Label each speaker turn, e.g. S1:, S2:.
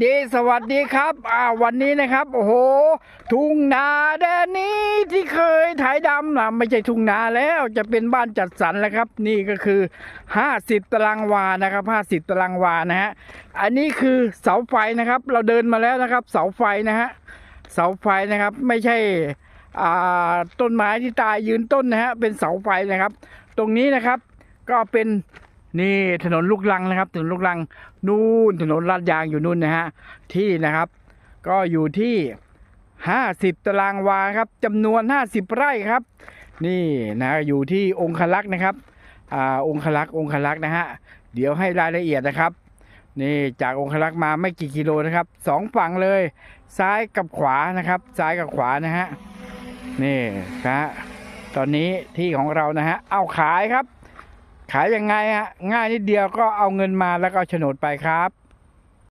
S1: ดีสวัสดีครับอ่าวันนี้นะครับ โอ้โห ทุ่งนาแดนนี้ที่เคยถ่ายดำนะไม่ใช่ทุ่งนาแล้วจะเป็นบ้านจัดสรรแล้วครับ นี่ก็คือ 50 ตารางวานะครับ50 ตารางวานะฮะอันนี้คือเสาไฟนะครับ เราเดินมาแล้วนะครับ เสาไฟนะฮะเสาไฟนะครับ ไม่ใช่อ่าต้นไม้ที่ตายยืนต้นนะฮะเป็นเสาไฟนะครับ ตรงนี้นะครับก็เป็น นี่ถนนลูกลังนะครับ ถนนลูกลังนู่นถนนลาดยางอยู่นู่นนะฮะที่นะครับ ก็อยู่ที่50ตารางวาครับจำนวน50ไร่ครับ นี่นะอยู่ที่องคลักษ์นะครับอ่าองคลักษ์องคลักษ์นะฮะเดี๋ยวให้รายละเอียดนะครับ นี่จากองคลักษ์มาไม่กี่กิโลนะครับสองฝั่งเลย ซ้ายกับขวานะครับ ซ้ายกับขวานะฮะนี่นะตอนนี้ที่ของเรานะฮะเอาขายครับ ขายยังไงฮะง่ายนิดเดียวก็เอาเงินมาแล้วก็เอาโฉนดไปครับ